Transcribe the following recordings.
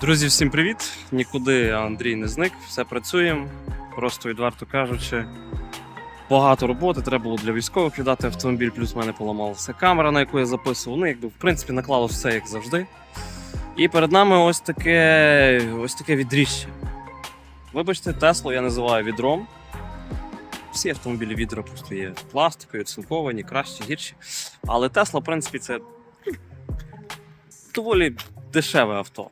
Друзі, всім привіт! Нікуди Андрій не зник, все працюємо. Просто відверто кажучи, багато роботи. Треба було для військових віддати автомобіль, плюс в мене поламалася камера, на яку я записував. Ну, якби в принципі наклало все як завжди. І перед нами ось таке, ось таке відріжжя. Вибачте, Теслу я називаю відром. Всі автомобілі відра просто є пластикові, цинковані, кращі, гірші. Але Тесла, в принципі, це доволі дешеве авто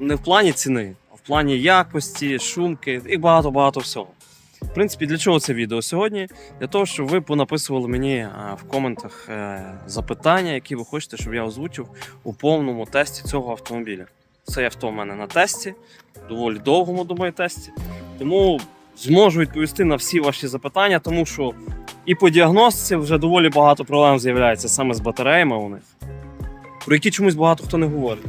не в плані ціни, а в плані якості, шумки і багато-багато всього. В принципі, для чого це відео сьогодні? Для того, щоб ви понаписували мені е, в коментах е, запитання, які ви хочете, щоб я озвучив у повному тесті цього автомобіля. Це авто в мене на тесті, доволі довгому, думаю, тесті. Тому зможу відповісти на всі ваші запитання, тому що і по діагностиці вже доволі багато проблем з'являється саме з батареями у них, про які чомусь багато хто не говорить.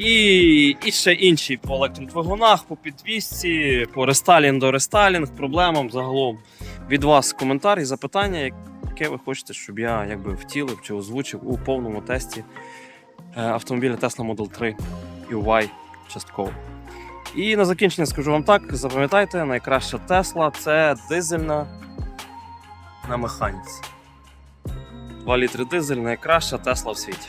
І, і ще інші по електродвигунах, по підвісці, по рестайлінг рестайлінг, проблемам загалом від вас коментар і запитання, яке ви хочете, щоб я якби втілив чи озвучив у повному тесті е, автомобіля Tesla Model 3 UY частково. І на закінчення скажу вам так: запам'ятайте, найкраща Tesla це дизельна на механіці. 2 літри дизель найкраща Tesla в світі.